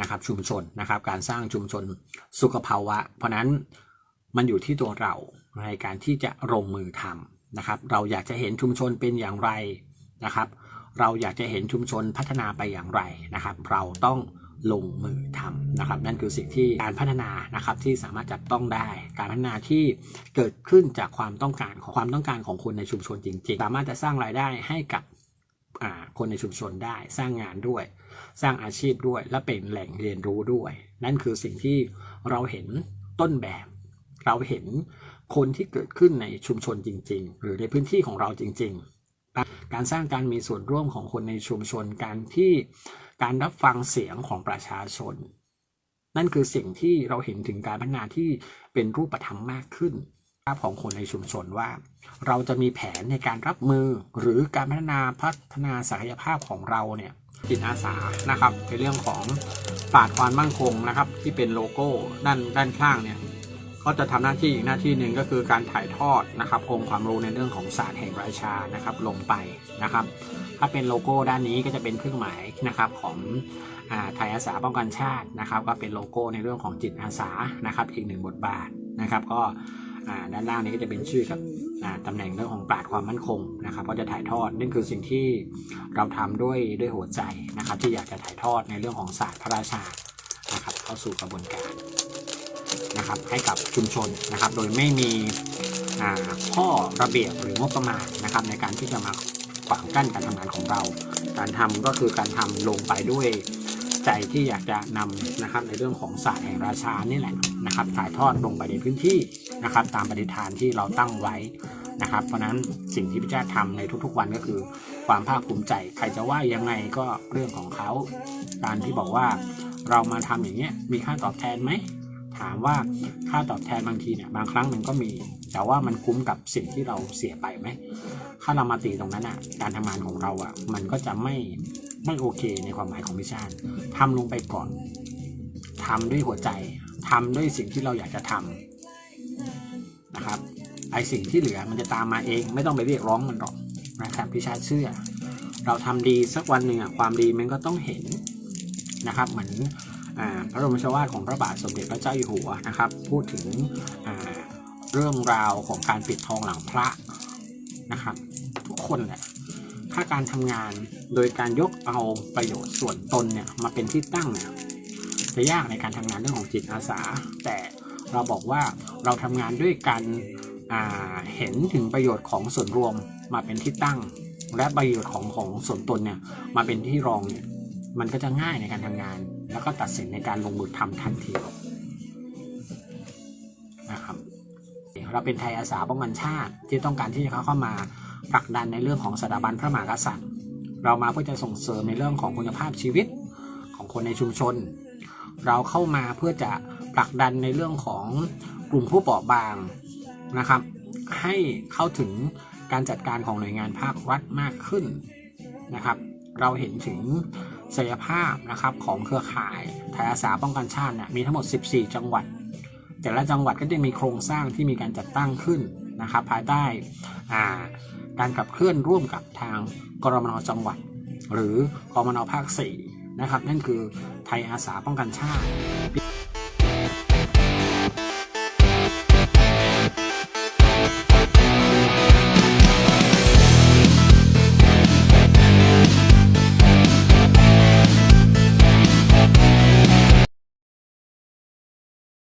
นะครับชุมชนนะครับ การสร้างชุมชนสุขภาวะ เพราะนั้นมันอยู่ที่ตัวเราในการที่จะลงมือทำนะครับ เราอยากจะเห็นชุมชนเป็นอย่างไรนะครับ เราอยากจะเห็นชุมชนพัฒนาไปอย่างไรนะครับ เราต้องลงมือทำนะครับ นั่นคือสิ่งที่การพัฒนานะครับที่สามารถจับต้องได้ การพัฒนาที่เกิดขึ้นจากความต้องการของความต้องการของคนในชุมชนจริง ๆ สามารถจะสร้างรายได้ให้กับคนในชุมชนได้สร้างงานด้วย สร้างอาชีพด้วย และเป็นแหล่งเรียนรู้ด้วย นั่นคือสิ่งที่เราเห็นต้นแบบ เราเห็นคนที่เกิดขึ้นในชุมชนจริง ๆ หรือในพื้นที่ของเราจริง ๆ การสร้างการมีส่วนร่วมของคนในชุมชนการที่การรับฟังเสียงของประชาชน นั่นคือสิ่งที่เราเห็นถึงการพัฒนาที่เป็นรูปธรรมมากขึ้นภาพของคนในชุมชนว่า เราจะมีแผนในการรับมือหรือการพัฒนาพัฒนาศักยภาพของเราเนี่ย จิตอาสานะครับในเรื่องของปราดความมั่นคงนะครับ ที่เป็นโลโก้ด้านด้านข้างเนี่ยก็จะทำหน้าที่อีกหน้าที่หนึ่งก็คือการถ่ายทอดนะครับองค์ความรู้ในเรื่องของศาสตร์แห่งราชานะครับลงไปนะครับ ถ้าเป็นโลโก้ด้านนี้ก็จะเป็นเครื่องหมายนะครับของอไทยอาสาป้องกันชาตินะครับ ก็เป็นโลโก้ในเรื่องของจิตอาสานะครับ อีกหนึ่งบทบาทนะครับ ก็ ด้านล่างนี้ก็จะเป็นชื่อกับอ่าตำแหน่งเรื่องของปราดความมั่นคงนะครับก็จะถ่ายทอดนั่นคือสิ่งที่เราทำด้วยด้วยหัวใจนะครับที่อยากจะถ่ายทอดในเรื่องของศาสตร์พระราชานะครับเข้าสู่กระบวนการนะครับให้กับชุมชนนะครับ โดยไม่มีอ่าข้อระเบียบหรืองบประมาณนะครับในการที่จะมาขวางกั้นการทำงานของเรา การทำก็คือการทำลงไปด้วยใจที่อยากจะนำนะครับในเรื่องของศาสตร์แห่งราชานี่แหละนะครับถ่ายทอดลงไปในพื้นที่ นะครับ ตามปฏิฐานที่เราตั้งไว้นะครับ เพราะนั้นสิ่งที่พิจารณาทำในทุกๆวันก็คือ ความภาคภูมิใจ ใครจะว่ายังไงก็เรื่องของเขาการที่บอกว่าเรามาทำอย่างเงี้ยมีค่าตอบแทนไหมถามว่าค่าตอบแทนบางทีเนี่ยบางครั้งมันก็มี แต่ว่ามันคุ้มกับสิ่งที่เราเสียไปไหมถ้าเรามาตีตรงนั้นอะการทำงานของเราอะมันก็จะไม่ไม่โอเคในความหมายของพิชาติทำลงไปก่อนทำด้วยหัวใจทำด้วยสิ่งที่เราอยากจะทำ นะครับไอสิ่งที่เหลือมันจะตามมาเองไม่ต้องไปเรียกร้องมันหรอกนะครับพิชาเชื่อ เราทำดีสักวันหนึ่งความดีมันก็ต้องเห็นนะครับเหมือนอพระบรมชวาทของพระบาทสมเด็จพระเจ้าอยู่หัวนะครับ พูดถึงเรื่องราวของการปิดทองหลังพระนะครับ ทุกคนแหละถ้าการทำงานโดยการยกเอาประโยชน์ส่วนตนเนี่ยมาเป็นที่ตั้งเนี่ยจะยากในการทำงานเรื่องของจิตอาสา แต่ เราบอกว่าเราทำงานด้วยการเห็นถึงประโยชน์ของส่วนรวมมาเป็นที่ตั้ง และประโยชน์ของของส่วนตนเนี่ยมาเป็นที่รองเนี่ยมันก็จะง่ายในการทำงาน แล้วก็ตัดสินในการลงมือทำทันทีนะครับเราเป็นไทยอาสาป้องกันชาติที่ต้องการที่จะเข้ามาผลักดันในเรื่องของสถาบันพระมหากษัตริย์ เรามาเพื่อจะส่งเสริมในเรื่องของคุณภาพชีวิตของคนในชุมชน เราเข้ามาเพื่อจะผลักดันในเรื่องของกลุ่มผู้เปราะบางนะครับ ให้เข้าถึงการจัดการของหน่วยงานภาครัฐมากขึ้นนะครับ เราเห็นถึงศักยภาพนะครับของเครือข่ายไทยอาสาป้องกันชาติเนี่ยมีทั้งหมด 14 จังหวัด แต่ละจังหวัดก็จะมีโครงสร้างที่มีการจัดตั้งขึ้นนะครับ ภายใต้การขับเคลื่อนร่วมกับทางกรมนจังหวัด หรือกรมนภาค 4 นะครับ นั่นคือไทยอาสาป้องกันชาติ